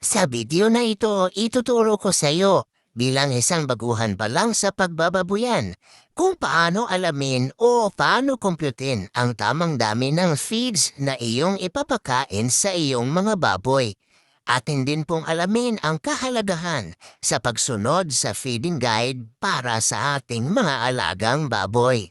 Sa video na ito, ituturo ko sa iyo bilang isang baguhan pa lang sa pagbababuyan kung paano alamin o paano kumputin ang tamang dami ng feeds na iyong ipapakain sa iyong mga baboy. Atin din pong alamin ang kahalagahan sa pagsunod sa feeding guide para sa ating mga alagang baboy.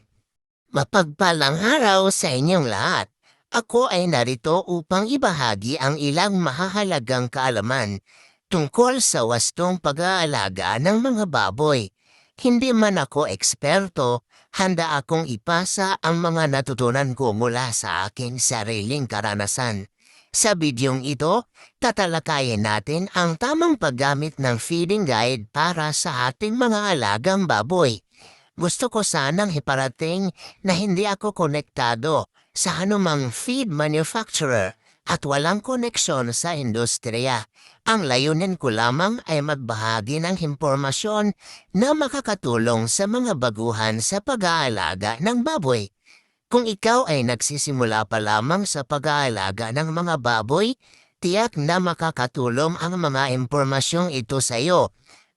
Mapagpalang araw sa inyong lahat. Ako ay narito upang ibahagi ang ilang mahahalagang kaalaman tungkol sa wastong pag-aalaga ng mga baboy. Hindi man ako eksperto, handa akong ipasa ang mga natutunan ko mula sa aking sariling karanasan. Sa bidyong ito, tatalakayin natin ang tamang paggamit ng feeding guide para sa ating mga alagang baboy. Gusto ko sanang iparating na hindi ako konektado sa anumang feed manufacturer at walang koneksyon sa industriya. Ang layunin ko lamang ay magbahagi ng impormasyon na makakatulong sa mga baguhan sa pag-aalaga ng baboy. Kung ikaw ay nagsisimula pa lamang sa pag-aalaga ng mga baboy, tiyak na makakatulong ang mga impormasyong ito sa iyo.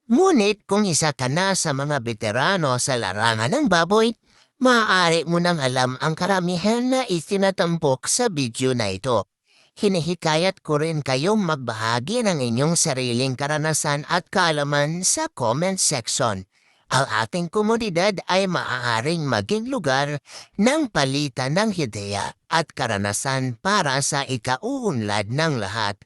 Ngunit kung isa ka na sa mga veterano sa larangan ng baboy, maaari mo nang alam ang karamihan na itinatampok sa video na ito. Hinihikayat ko rin kayong magbahagi ng inyong sariling karanasan at kaalaman sa comment section. Ang ating komunidad ay maaaring maging lugar ng palitan ng hideya at karanasan para sa ikauunlad ng lahat.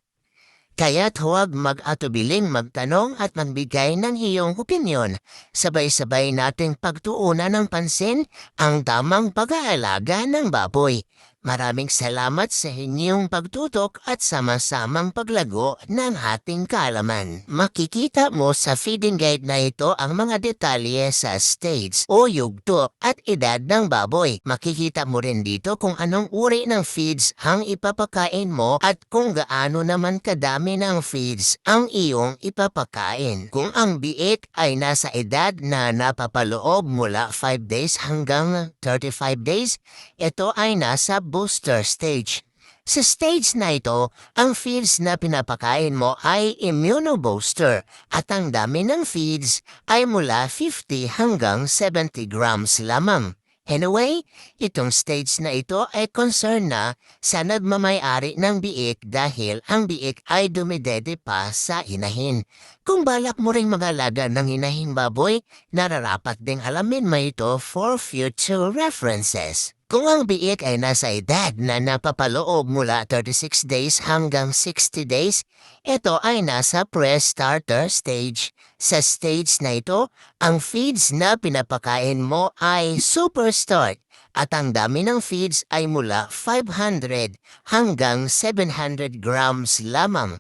Kaya't huwag mag-atubiling magtanong at magbigay ng iyong opinyon. Sabay-sabay nating pagtuunan ng pansin ang tamang pag-aalaga ng baboy. Maraming salamat sa inyong pagtutok at sama-samang paglago ng ating kaalaman. Makikita mo sa feeding guide na ito ang mga detalye sa stage o yugto at edad ng baboy. Makikita mo rin dito kung anong uri ng feeds ang ipapakain mo at kung gaano naman kadami ng feeds ang iyong ipapakain. Kung ang biik ay nasa edad na napapaloob mula 5 days hanggang 35 days, ito ay nasa booster stage. Sa stage na ito, ang feeds na pinapakain mo ay immunobooster at ang dami ng feeds ay mula 50 hanggang 70 grams lamang. Anyway, itong stage na ito ay concern na sa nagmamayari ng biik dahil ang biik ay dumidede pa sa inahin. Kung balak mo ring magalaga ng inahing baboy, nararapat ding alamin mo ito for future references. Kung ang biik ay nasa edad na napapaloob mula 36 days hanggang 60 days, ito ay nasa pre-starter stage. Sa stage na ito, ang feeds na pinapakain mo ay super start at ang dami ng feeds ay mula 500 hanggang 700 grams lamang.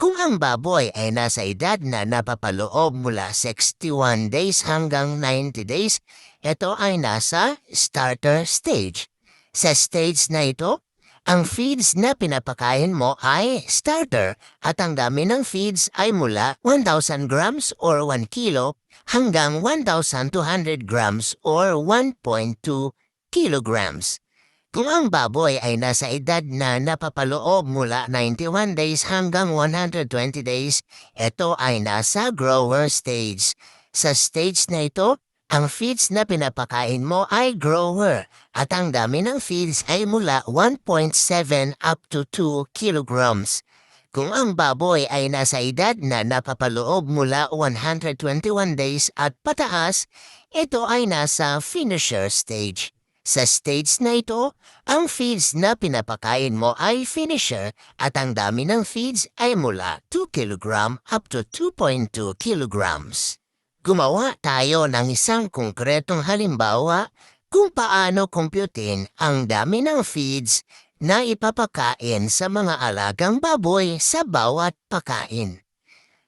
Kung ang baboy ay nasa edad na napapaloob mula 61 days hanggang 90 days, ito ay nasa starter stage. Sa stage na ito, ang feeds na pinapakain mo ay starter at ang dami ng feeds ay mula 1,000 grams or 1 kilo hanggang 1,200 grams or 1.2 kilograms. Kung ang baboy ay nasa edad na napapaloob mula 91 days hanggang 120 days, ito ay nasa grower stage. Sa stage na ito, ang feeds na pinapakain mo ay grower at ang dami ng feeds ay mula 1.7 up to 2 kilograms. Kung ang baboy ay nasa edad na napapaloob mula 121 days at pataas, ito ay nasa finisher stage. Sa stage na ito, ang feeds na pinapakain mo ay finisher at ang dami ng feeds ay mula 2 kg up to 2.2 kilograms. Gumawa tayo ng isang konkretong halimbawa kung paano kumputin ang dami ng feeds na ipapakain sa mga alagang baboy sa bawat pakain.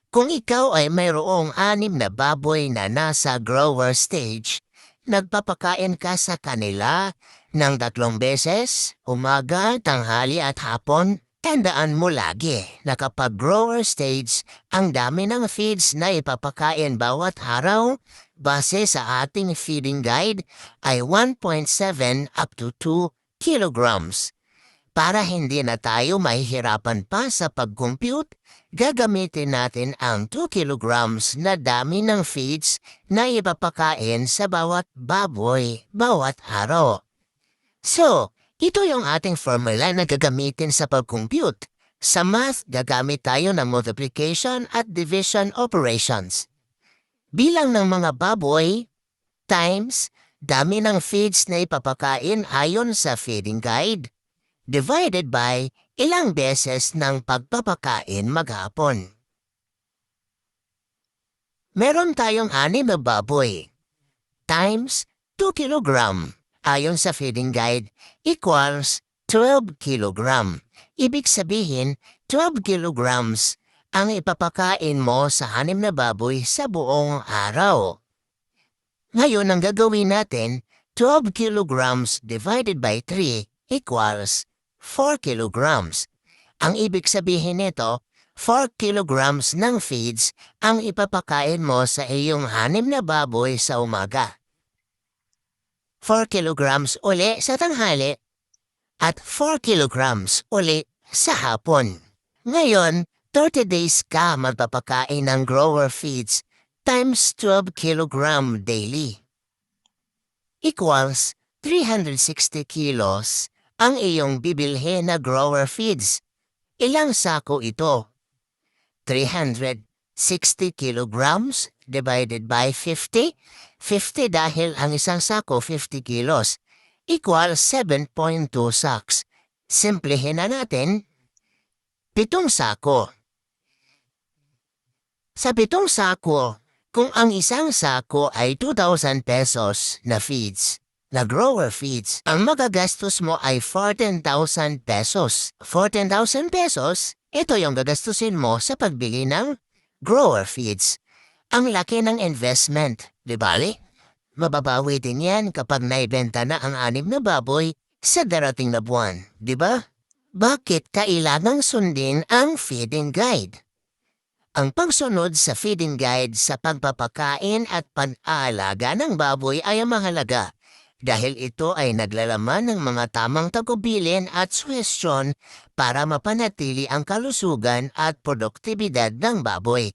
Kung ikaw ay mayroong anim na baboy na nasa grower stage, Nagpapakain ka sa kanila ng tatlong beses, umaga, tanghali at hapon. Tandaan mo lagi na kapag grower stage, ang dami ng feeds na ipapakain bawat araw base sa ating feeding guide ay 1.7 up to 2 kilograms. Para hindi na tayo mahihirapan pa sa pag-compute, gagamitin natin ang 2 kilograms na dami ng feeds na ipapakain sa bawat baboy bawat araw. So, ito yung ating formula na gagamitin sa pag-compute. Sa math, gagamit tayo ng multiplication at division operations. Bilang ng mga baboy times dami ng feeds na ipapakain ayon sa feeding guide divided by ilang beses ng pagpapakain maghapon. Meron tayong anim na baboy times 2 kilogram ayon sa feeding guide equals 12 kilogram. Ibig sabihin, 12 kilograms ang ipapakain mo sa anim na baboy sa buong araw. Ngayon, ang gagawin natin, 12 kilograms divided by 3 equals 4 kilograms. Ang ibig sabihin nito, 4 kilograms ng feeds ang ipapakain mo sa iyong hanim na baboy sa umaga. 4 kilograms uli sa tanghali at 4 kilograms uli sa hapon. Ngayon, 30 days ka magpapakain ng grower feeds times 12 kilogram daily. Equals 360 kilos ang iyong bibilhin na grower feeds. Ilang sako ito? 360 kilograms divided by 50? 50 dahil ang isang sako 50 kilos equals 7.2 sacks. Simplihin na natin. Pitong sako. Sa pitong sako, kung ang isang sako ay 2,000 pesos na feeds, na grower feeds, ang magagastos mo ay 14,000 pesos. 14,000 pesos, ito yung gagastusin mo sa pagbili ng grower feeds. Ang laki ng investment, di bali? Mababawi din yan kapag naibenta na ang anim na baboy sa darating na buwan, di ba? Bakit kailangang sundin ang feeding guide? Ang pagsunod sa feeding guide sa pagpapakain at pan-aalaga ng baboy ay mahalaga dahil ito ay naglalaman ng mga tamang tagubilin at suhestyon para mapanatili ang kalusugan at produktibidad ng baboy.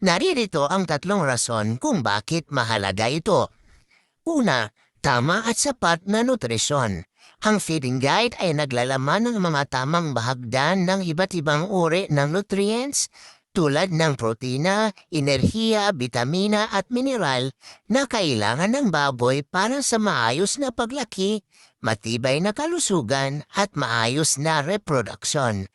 Naririto ang tatlong rason kung bakit mahalaga ito. Una, tama at sapat na nutrisyon. Ang feeding guide ay naglalaman ng mga tamang bahagdan ng iba't ibang uri ng nutrients tulad ng protina, enerhiya, bitamina at mineral na kailangan ng baboy para sa maayos na paglaki, matibay na kalusugan at maayos na reproduksyon.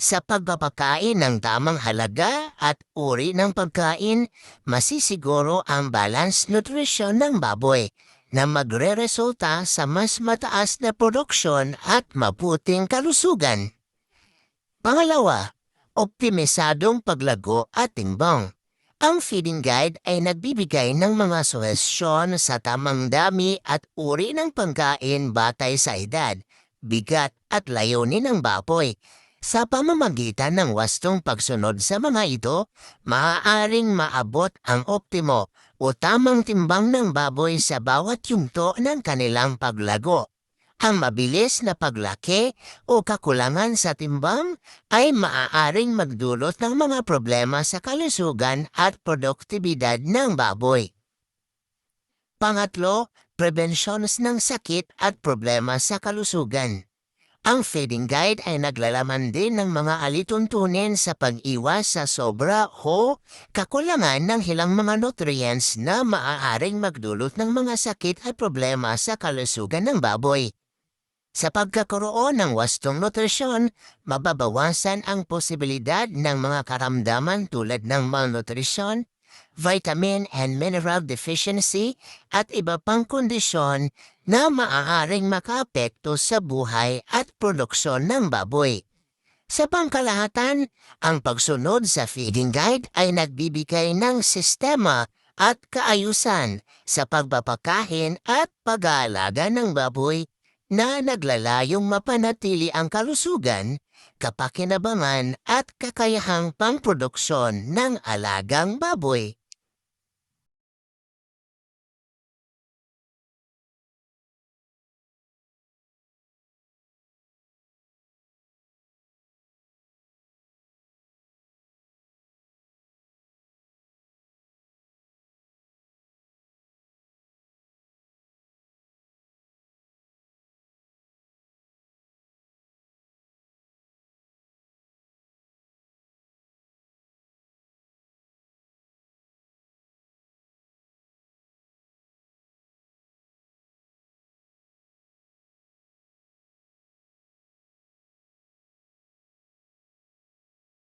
Sa pagpapakain ng tamang halaga at uri ng pagkain, masisiguro ang balanced nutrition ng baboy na magre-resulta sa mas mataas na produksyon at maputing kalusugan. Pangalawa, optimisadong paglago at timbang. Ang feeding guide ay nagbibigay ng mga suhestyon sa tamang dami at uri ng pagkain batay sa edad, bigat at layunin ng baboy. Sa pamamagitan ng wastong pagsunod sa mga ito, maaaring maabot ang optimo o tamang timbang ng baboy sa bawat yungto ng kanilang paglago. Ang mabilis na paglaki o kakulangan sa timbang ay maaaring magdulot ng mga problema sa kalusugan at produktibidad ng baboy. Pangatlo, preventions ng sakit at problema sa kalusugan. Ang feeding guide ay naglalaman din ng mga alituntunin sa pag-iwas sa sobra o kakulangan ng hilang mga nutrients na maaaring magdulot ng mga sakit at problema sa kalusugan ng baboy. Sa pagkakaroon ng wastong nutrisyon, mababawasan ang posibilidad ng mga karamdaman tulad ng malnutrisyon, vitamin and mineral deficiency at iba pang kondisyon na maaaring makaapekto sa buhay at produksyon ng baboy. Sa pangkalahatan, ang pagsunod sa feeding guide ay nagbibigay ng sistema at kaayusan sa pagpapakain at pag-aalaga ng baboy na naglalayong mapanatili ang kalusugan, kapakinabangan at kakayahang pangproduksyon ng alagang baboy.